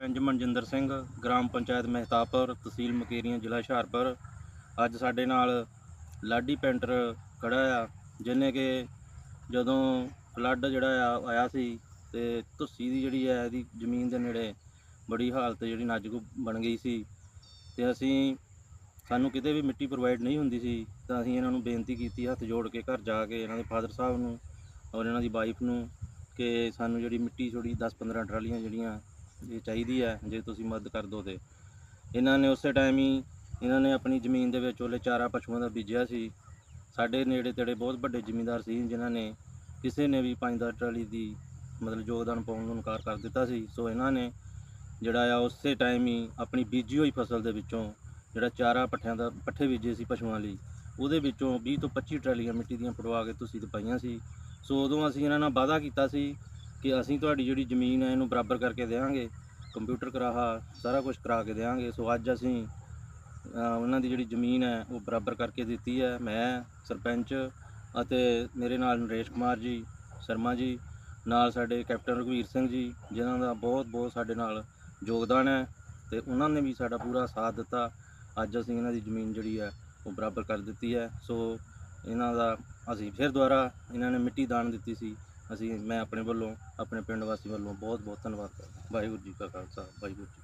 ਪੰਜ ਮਨਜਿੰਦਰ ਸਿੰਘ, ਗ੍ਰਾਮ ਪੰਚਾਇਤ ਮਹਿਤਾਪੁਰ, ਤਹਿਸੀਲ ਮਕੇਰੀਆਂ, ਜ਼ਿਲ੍ਹਾ ਹੁਸ਼ਿਆਰਪੁਰ। ਅੱਜ ਸਾਡੇ ਨਾਲ ਲਾਡੀ ਪੈਂਟਰ ਖੜਾ ਆ, ਜਿਹਨੇ ਕਿ ਜਦੋਂ ਫਲੱਡ ਜਿਹੜਾ ਆ, ਆਇਆ ਸੀ ਤੇ ਧੁੱਸੀ ਦੀ ਜਿਹੜੀ ਹੈ ਇਹਦੀ ਜ਼ਮੀਨ ਦੇ ਨੇੜੇ ਬੜੀ ਹਾਲਤ ਜਿਹੜੀ ਨਾਜ਼ੁਕ ਬਣ ਗਈ ਸੀ। ਤੇ ਅਸੀਂ, ਸਾਨੂੰ ਕਿਤੇ ਵੀ ਮਿੱਟੀ ਪ੍ਰੋਵਾਈਡ ਨਹੀਂ ਹੁੰਦੀ ਸੀ, ਤਾਂ ਅਸੀਂ ਇਹਨਾਂ ਨੂੰ ਬੇਨਤੀ ਕੀਤੀ, ਹੱਥ ਜੋੜ ਕੇ ਘਰ ਜਾ ਕੇ ਇਹਨਾਂ ਦੇ ਫਾਦਰ ਸਾਹਿਬ ਨੂੰ ਔਰ ਇਹਨਾਂ ਦੀ ਵਾਈਫ ਨੂੰ ਕਿ ਸਾਨੂੰ ਜਿਹੜੀ ਮਿੱਟੀ ਥੋੜੀ 10-15 ਟਰਾਲੀਆਂ ਜਿਹੜੀਆਂ ਇਹ ਚਾਹੀਦੀ ਹੈ, ਜੇ ਤੁਸੀਂ ਮਦਦ ਕਰ ਦੋ ਤੇ। ਇਹਨਾਂ ਨੇ ਉਸੇ ਟਾਈਮ ਹੀ ਇਹਨਾਂ ਨੇ ਆਪਣੀ ਜ਼ਮੀਨ ਦੇ ਵਿੱਚ ਉਹਲੇ ਚਾਰਾ ਪਸ਼ੂਆਂ ਦਾ ਬੀਜਿਆ ਸੀ। ਸਾਡੇ ਨੇੜੇ ਤੇੜੇ ਬਹੁਤ ਵੱਡੇ ਜ਼ਿਮੀਂਦਾਰ ਸੀ ਜਿਨ੍ਹਾਂ ਨੇ ਕਿਸੇ ਨੇ ਵੀ 5-10 ਟਰਾਲੀ ਦੀ ਮਤਲਬ ਯੋਗਦਾਨ ਪਾਉਣ ਨੂੰ ਇਨਕਾਰ ਕਰ ਦਿੱਤਾ ਸੀ। ਸੋ ਇਹਨਾਂ ਨੇ ਜਿਹੜਾ ਆ ਉਸੇ ਟਾਈਮ ਹੀ ਆਪਣੀ ਬੀਜੀ ਹੋਈ ਫਸਲ ਦੇ ਵਿੱਚੋਂ ਜਿਹੜਾ ਚਾਰਾ ਪੱਠਿਆਂ ਦਾ ਪੱਠੇ ਬੀਜੇ ਸੀ ਪਸ਼ੂਆਂ ਲਈ, ਉਹਦੇ ਵਿੱਚੋਂ 20 ਤੋਂ 25 ਟਰਾਲੀਆਂ ਮਿੱਟੀ ਦੀਆਂ ਪੜਵਾ ਕੇ ਤੁਸੀਂ ਤੇ ਪਾਈਆਂ ਸੀ। ਸੋ ਉਦੋਂ ਅਸੀਂ ਇਹਨਾਂ ਨਾਲ ਵਾਅਦਾ ਕੀਤਾ ਸੀ ਕਿ ਅਸੀਂ ਤੁਹਾਡੀ ਜਿਹੜੀ ਜ਼ਮੀਨ ਹੈ ਇਹਨੂੰ ਬਰਾਬਰ ਕਰਕੇ ਦੇਵਾਂਗੇ ਕੰਪਿਊਟਰ ਕਰਾਹਾ, ਸਾਰਾ ਕੁਝ ਕਰਾ ਕੇ ਦੇਵਾਂਗੇ ਸੋ ਅੱਜ ਅਸੀਂ ਉਹਨਾਂ ਦੀ ਜਿਹੜੀ ਜ਼ਮੀਨ ਹੈ, ਉਹ ਬਰਾਬਰ ਕਰਕੇ ਦਿੱਤੀ ਹੈ। ਮੈਂ, ਸਰਪੰਚ ਅਤੇ ਮੇਰੇ ਨਾਲ ਨਰੇਸ਼ ਕੁਮਾਰ ਜੀ, ਸ਼ਰਮਾ ਜੀ, ਨਾਲ ਸਾਡੇ ਕੈਪਟਨ ਰਘਵੀਰ ਸਿੰਘ ਜੀ, ਜਿਨ੍ਹਾਂ ਦਾ ਬਹੁਤ ਬਹੁਤ ਸਾਡੇ ਨਾਲ ਯੋਗਦਾਨ ਹੈ ਤੇ ਉਹਨਾਂ ਨੇ ਵੀ ਸਾਡਾ ਪੂਰਾ ਸਾਥ ਦਿੱਤਾ। ਅੱਜ ਅਸੀਂ ਇਹਨਾਂ ਦੀ ਜ਼ਮੀਨ ਜਿਹੜੀ ਹੈ, ਉਹ ਬਰਾਬਰ ਕਰ ਦਿੱਤੀ ਹੈ। ਸੋ ਇਹਨਾਂ ਦਾ ਅਸੀਂ ਫਿਰ ਦੁਬਾਰਾ ਇਹਨਾਂ ਨੇ ਮਿੱਟੀ ਦਾਨ ਦਿੱਤੀ ਸੀ। ਅਸੀਂ, ਮੈਂ ਆਪਣੇ ਵੱਲੋਂ, ਆਪਣੇ ਪਿੰਡ ਵਾਸੀ ਵੱਲੋਂ ਬਹੁਤ ਬਹੁਤ ਧੰਨਵਾਦ ਕਰਦਾ ਵਾਹਿਗੁਰੂ ਜੀ ਕਾ ਖਾਲਸਾ, ਵਾਹਿਗੁਰੂ ਜੀ